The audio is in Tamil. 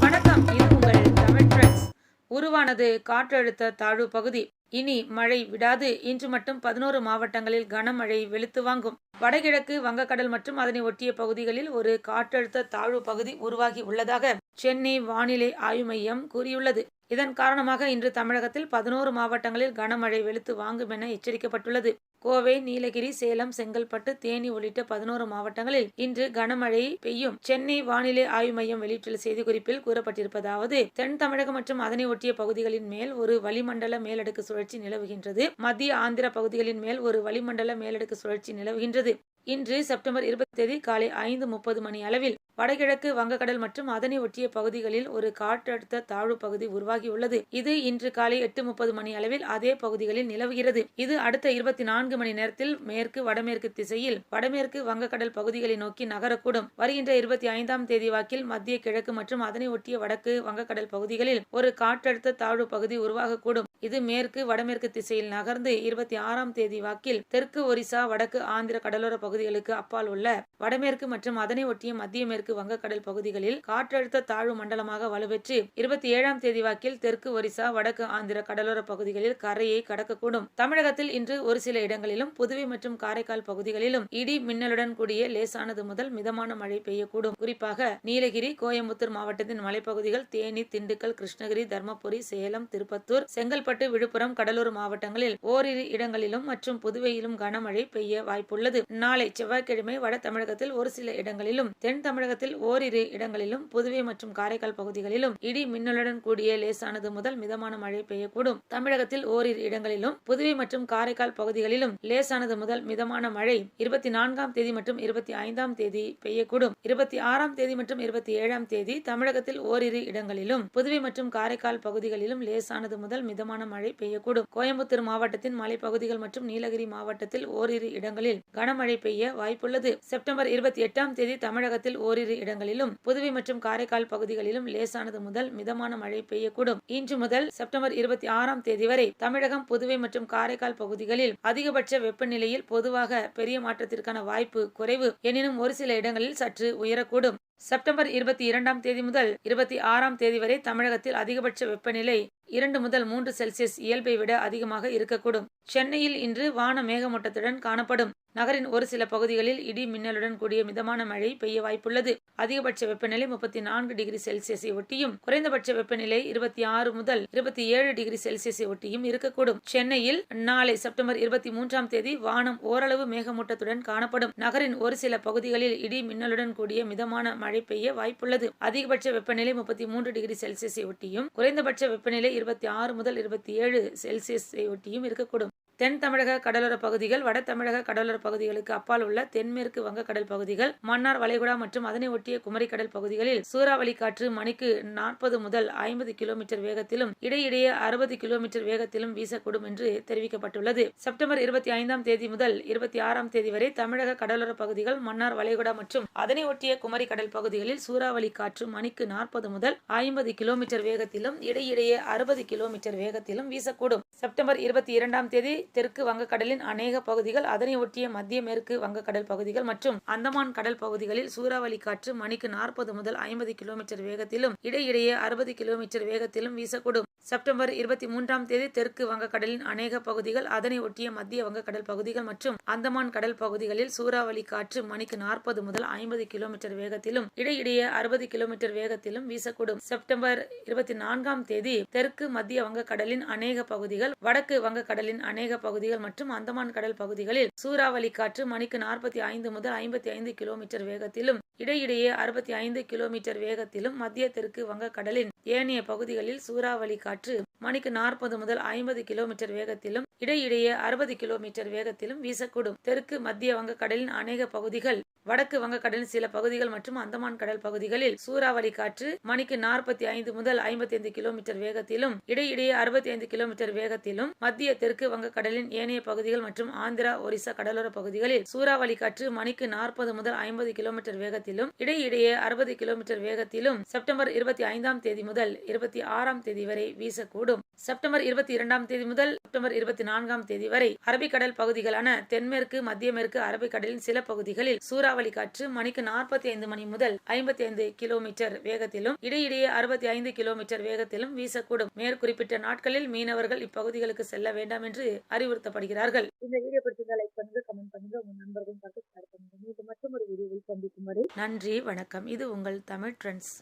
வணக்கம். இது உங்கள் தமிழ் ட்ரெண்ட்ஸ். உருவானது காற்றழுத்த தாழ்வு பகுதி. இனி மழை விடாது. இன்று மட்டும் பதினோரு மாவட்டங்களில் கனமழை வெளுத்து வாங்கும். வடகிழக்கு வங்கக்கடல் மற்றும் அதனை ஒட்டிய பகுதிகளில் ஒரு காற்றழுத்த தாழ்வு பகுதி உருவாகி உள்ளதாக சென்னை வானிலை ஆய்வு மையம் கூறியுள்ளது. இதன் காரணமாக இன்று தமிழகத்தில் பதினோரு மாவட்டங்களில் கனமழை வெளுத்து வாங்கும் என எச்சரிக்கப்பட்டுள்ளது. கோவை நீலகிரி சேலம் செங்கல்பட்டு தேனி உள்ளிட்ட பதினோரு மாவட்டங்களில் இன்று கனமழை பெய்யும். சென்னை வானிலை ஆய்வு மையம் வெளியிட்டுள்ள செய்திக்குறிப்பில் கூறப்பட்டிருப்பதாவது தென் தமிழகம் மற்றும் அதனை ஒட்டிய பகுதிகளின் மேல் ஒரு வளிமண்டல மேலடுக்கு சுழற்சி நிலவுகின்றது. மத்திய ஆந்திர பகுதிகளின் மேல் ஒரு வளிமண்டல மேலடுக்கு சுழற்சி நிலவுகின்றது. இன்று செப்டம்பர் இருபத்தி தேதி காலை ஐந்து முப்பது மணி அளவில் வடகிழக்கு வங்கக்கடல் மற்றும் அதனை ஒட்டிய பகுதிகளில் ஒரு காற்றழுத்த தாழ்வு பகுதி உருவாகியுள்ளது. இது இன்று காலை எட்டு முப்பது மணி அளவில் அதே பகுதிகளில் நிலவுகிறது. இது அடுத்த இருபத்தி நான்கு மணி நேரத்தில் மேற்கு வடமேற்கு திசையில் வடமேற்கு வங்கக்கடல் பகுதிகளை நோக்கி நகரக்கூடும். வருகின்ற இருபத்தி ஐந்தாம் தேதி வாக்கில் மத்திய கிழக்கு மற்றும் அதனை ஒட்டிய வடக்கு வங்கக்கடல் பகுதிகளில் ஒரு காற்றழுத்த தாழ்வு பகுதி உருவாகக்கூடும். இது மேற்கு வடமேற்கு திசையில் நகர்ந்து இருபத்தி ஆறாம் தேதி வாக்கில் தெற்கு ஒரிசா வடக்கு ஆந்திர கடலோர பகுதி பகுதிகளுக்கு அப்பால் உள்ள வடமேற்கு மற்றும் அதனை ஒட்டிய மத்திய மேற்கு வங்கக்கடல் பகுதிகளில் காற்றழுத்த தாழ்வு மண்டலமாக வலுப்பெற்று இருபத்தி ஏழாம் தேதி வாக்கில் தெற்கு ஒரிசா வடக்கு ஆந்திர கடலோர பகுதிகளில் கரையை கடக்கக்கூடும். தமிழகத்தில் இன்று ஒரு சில இடங்களிலும் புதுவை மற்றும் காரைக்கால் பகுதிகளிலும் இடி மின்னலுடன் கூடிய லேசானது முதல் மிதமான மழை பெய்யக்கூடும். குறிப்பாக நீலகிரி கோயம்புத்தூர் மாவட்டத்தின் மலைப்பகுதிகள் தேனி திண்டுக்கல் கிருஷ்ணகிரி தர்மபுரி சேலம் திருப்பத்தூர் செங்கல்பட்டு விழுப்புரம் கடலூர் மாவட்டங்களில் ஓரிரு இடங்களிலும் மற்றும் புதுவையிலும் கனமழை பெய்ய வாய்ப்புள்ளது. நாளை செவ்வாய்க்கிழமை வட தமிழகத்தில் ஒரு சில இடங்களிலும் தென் தமிழகத்தில் ஓரிரு இடங்களிலும் புதுவை மற்றும் காரைக்கால் பகுதிகளிலும் இடி மின்னலுடன் கூடிய லேசானது முதல் மிதமான மழை பெய்யக்கூடும். தமிழகத்தில் ஓரிரு இடங்களிலும் புதுவை மற்றும் காரைக்கால் பகுதிகளிலும் லேசானது முதல் மிதமான மழை இருபத்தி நான்காம் தேதி மற்றும் இருபத்தி ஐந்தாம் தேதி பெய்யக்கூடும். இருபத்தி ஆறாம் தேதி மற்றும் இருபத்தி ஏழாம் தேதி தமிழகத்தில் ஓரிரு இடங்களிலும் புதுவை மற்றும் காரைக்கால் பகுதிகளிலும் லேசானது முதல் மிதமான மழை பெய்யக்கூடும். கோயம்புத்தூர் மாவட்டத்தின் மலைப்பகுதிகள் மற்றும் நீலகிரி மாவட்டத்தில் ஓரிரு இடங்களில் கனமழை பெய்ய வாய்ப்புள்ளது. செப்டம்பர் இருபத்தி எட்டாம் தேதி தமிழகத்தில் ஓரிரு இடங்களிலும் புதுவை மற்றும் காரைக்கால் பகுதிகளிலும் லேசானது முதல் மிதமான மழை பெய்யக்கூடும். இன்று முதல் செப்டம்பர் இருபத்தி ஆறாம் தேதி வரை தமிழகம் புதுவை மற்றும் காரைக்கால் பகுதிகளில் அதிகபட்ச வெப்பநிலையில் பொதுவாக பெரிய மாற்றத்திற்கான வாய்ப்பு குறைவு. எனினும் ஒரு சில இடங்களில் சற்று உயரக்கூடும். செப்டம்பர் இருபத்தி இரண்டாம் தேதி முதல் இருபத்தி ஆறாம் தேதி வரை தமிழகத்தில் அதிகபட்ச வெப்பநிலை இரண்டு முதல் மூன்று செல்சியஸ் இயல்பை விட அதிகமாக இருக்கக்கூடும். சென்னையில் இன்று வான மேகமூட்டத்துடன் காணப்படும். நகரின் ஒரு சில பகுதிகளில் இடி மின்னலுடன் கூடிய மிதமான மழை பெய்ய வாய்ப்புள்ளது. அதிகபட்ச வெப்பநிலை முப்பத்தி நான்கு டிகிரி செல்சியஸை ஒட்டியும் குறைந்தபட்ச வெப்பநிலை இருபத்தி ஆறு முதல் இருபத்தி ஏழு டிகிரி செல்சியஸை ஒட்டியும் இருக்கக்கூடும். சென்னையில் நாளை செப்டம்பர் இருபத்தி மூன்றாம் தேதி வானம் ஓரளவு மேகமூட்டத்துடன் காணப்படும். நகரின் ஒரு சில பகுதிகளில் இடி மின்னலுடன் கூடிய மிதமான மழை பெய்ய வாய்ப்புள்ளது. அதிகபட்ச வெப்பநிலை முப்பத்தி மூன்று டிகிரி செல்சியஸை ஒட்டியும் குறைந்தபட்ச வெப்பநிலை இருபத்தி ஆறு முதல் இருபத்தி ஏழு செல்சியஸை ஒட்டியும் இருக்கக்கூடும். தென் தமிழக கடலோர பகுதிகள் வட தமிழக கடலோர பகுதிகளுக்கு அப்பால் உள்ள தென்மேற்கு வங்கக்கடல் பகுதிகள் மன்னார் வளைகுடா மற்றும் அதனை ஒட்டிய குமரிக்கடல் பகுதிகளில் சூறாவளி காற்று மணிக்கு நாற்பது முதல் ஐம்பது கிலோமீட்டர் வேகத்திலும் இடையிடையே அறுபது கிலோமீட்டர் வேகத்திலும் வீசக்கூடும் என்று தெரிவிக்கப்பட்டுள்ளது. செப்டம்பர் இருபத்தி ஐந்தாம் தேதி முதல் இருபத்தி ஆறாம் தேதி வரை தமிழக கடலோர பகுதிகள் மன்னார் வளைகுடா மற்றும் அதனை ஒட்டிய குமரி கடல் பகுதிகளில் சூறாவளி காற்று மணிக்கு நாற்பது முதல் ஐம்பது கிலோமீட்டர் வேகத்திலும் இடையிடையே அறுபது கிலோமீட்டர் வேகத்திலும் வீசக்கூடும். செப்டம்பர் இருபத்தி இரண்டாம் தேதி தெற்கு வங்கக்கடலின் அநேக பகுதிகள் அதனை ஒட்டிய மத்திய மேற்கு வங்கக்கடல் பகுதிகள் மற்றும் அந்தமான் கடல் பகுதிகளில் சூறாவளி காற்று மணிக்கு நாற்பது முதல் ஐம்பது கிலோமீட்டர் வேகத்திலும் இடையிடையே அறுபது கிலோமீட்டர் வேகத்திலும் வீசக்கூடும். செப்டம்பர் இருபத்தி மூன்றாம் தேதி தெற்கு வங்கக்கடலின் அநேக பகுதிகள் அதனை ஒட்டிய மத்திய வங்கக்கடல் பகுதிகள் மற்றும் அந்தமான் கடல் பகுதிகளில் சூறாவளி காற்று மணிக்கு நாற்பது முதல் ஐம்பது கிலோமீட்டர் வேகத்திலும் இடையிடையே அறுபது கிலோமீட்டர் வேகத்திலும் வீசக்கூடும். செப்டம்பர் இருபத்தி நான்காம் தேதி தெற்கு மத்திய வங்கக்கடலின் அநேக பகுதிகள் வடக்கு வங்கக்கடலின் அநேக பகுதிகள் மற்றும் அந்தமான் கடல் பகுதிகளில் சூறாவளி காற்று மணிக்கு நாற்பத்தி ஐந்து முதல் ஐம்பத்தி ஐந்து கிலோமீட்டர் வேகத்திலும் இடையிடையே அறுபத்தி ஐந்து கிலோமீட்டர் வேகத்திலும் மத்திய தெற்கு வங்கக்கடலின் ஏனைய பகுதிகளில் சூறாவளி காற்று மணிக்கு நாற்பது முதல் ஐம்பது கிலோமீட்டர் வேகத்திலும் இடையிடையே அறுபது கிலோமீட்டர் வேகத்திலும் வீசக்கூடும். தெற்கு மத்திய வங்கக்கடலின் அநேக பகுதிகள் வடக்கு வங்கக்கடலின் சில பகுதிகள் மற்றும் அந்தமான் கடல் பகுதிகளில் சூறாவளி காற்று மணிக்கு நாற்பத்தி ஐந்து முதல் ஐம்பத்தி ஐந்து கிலோமீட்டர் வேகத்திலும் இடையிடையே அறுபத்தி ஐந்து கிலோமீட்டர் வேகத்திலும் மத்திய தெற்கு வங்கக்கடலின் ஏனைய பகுதிகள் மற்றும் ஆந்திரா ஒரிசா கடலோர பகுதிகளில் சூறாவளி காற்று மணிக்கு நாற்பது முதல் ஐம்பது கிலோமீட்டர் வேகத்திலும் இடையிடையே அறுபது கிலோமீட்டர் வேகத்திலும் செப்டம்பர் இருபத்தி ஐந்தாம் தேதி முதல் இருபத்தி ஆறாம் தேதி வரை வீசக்கூடும். செப்டம்பர் இருபத்தி இரண்டாம் தேதி முதல் செப்டம்பர் இருபத்தி நான்காம் தேதி வரை அரபிக்கடல் பகுதிகளான தென்மேற்கு மத்திய மேற்கு அரபிக்கடலின் சில பகுதிகளில் சூறாவளி காற்று மணிக்கு நாற்பத்தி ஐந்து மணி முதல் ஐம்பத்தி ஐந்து கிலோமீட்டர் வேகத்திலும் இடையிடையே அறுபத்தி ஐந்து கிலோமீட்டர் வேகத்திலும் வீசக்கூடும். மேற்குறிப்பிட்ட நாட்களில் மீனவர்கள் இப்பகுதிகளுக்கு செல்ல வேண்டாம் என்று அறிவுறுத்தப்படுகிறார்கள். இந்த வீடியோ பிடிச்சிருந்தா லைக் பண்ணுங்க கமெண்ட் பண்ணுங்க. உங்க நண்பர்களும் பார்த்து ஷேர் பண்ணுங்க. மீண்டும் மற்றும் ஒரு வீடியோவில் சந்திக்கும் வரை நன்றி வணக்கம். இது உங்கள் தமிழ் ட்ரெண்ட்ஸ்